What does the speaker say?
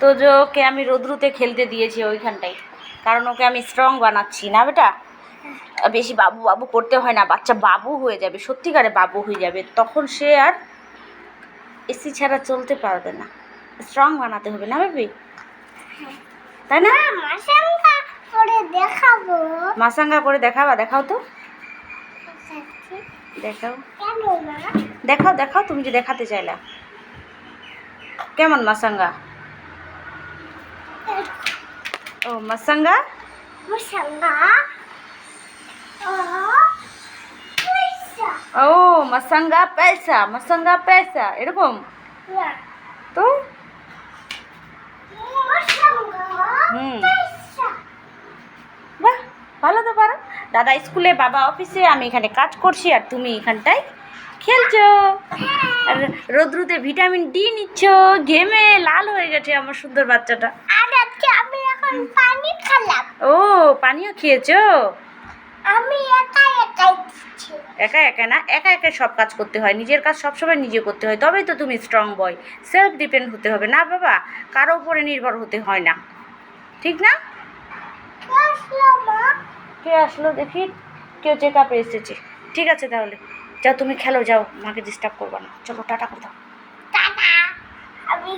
তো যে ওকে আমি রোদ্রুতে খেলতে দিয়েছি ওইখানটায়। কারণ ওকে আমি স্ট্রং বানাচ্ছি না বেটা? বেশি বাবু বাবু করতে হয় না বাচ্চা বাবু হয়ে যাবে সত্যিকারে বাবু হয়ে যাবে। তখন সে আর এসি ছাড়া চলতে পারবে না। স্ট্রং বানাতে হবে না বেবি? তাই না? মাসাঙ্গা করে দেখাবো। মাসাঙ্গা করে দেখাবা দেখাও তো। দেখাও। দেখাও দেখাও তুমি যে দেখাতে চাইলা। কেমন মাসাঙ্গা? ও মাসাঙ্গা? ও পয়সা মাসাঙ্গা পয়সা মাসাঙ্গা পয়সা এরকম? তো? হুম। বাহ ভালো তো পারো। দাদা স্কুলে বাবা অফিসে আমি এখানে কাজ করছি আর তুমি এখানটায় খেলছো। আর রোদ্রুতে ভিটামিন ডি নিচ্ছ। ঘেমে লাল হয়ে গেছে আমার সুন্দর বাচ্চাটা। আর আজকে আমি পানি খেলাম। ও পানিও খেয়েছো? আমি একা একাই একা একা না? একা একা সব কাজ করতে হয়। নিজের কাজ সবসময় নিজে করতে হয়। তবেই তো তুমি স্ট্রং বয় সেলফ ডিপেন্ড হতে হবে। না বাবা কারও উপরে নির্ভর হতে হয় না। ঠিক না? কে আসলো মা? কে আসলো দেখি। কেউ চেক আপে এসেছে। ঠিক আছে তাহলে। যাও তুমি খেলো যাও। মাকে ডিস্টার্ব করবা না। চলো টাটা করে দাও। টাটা। আমি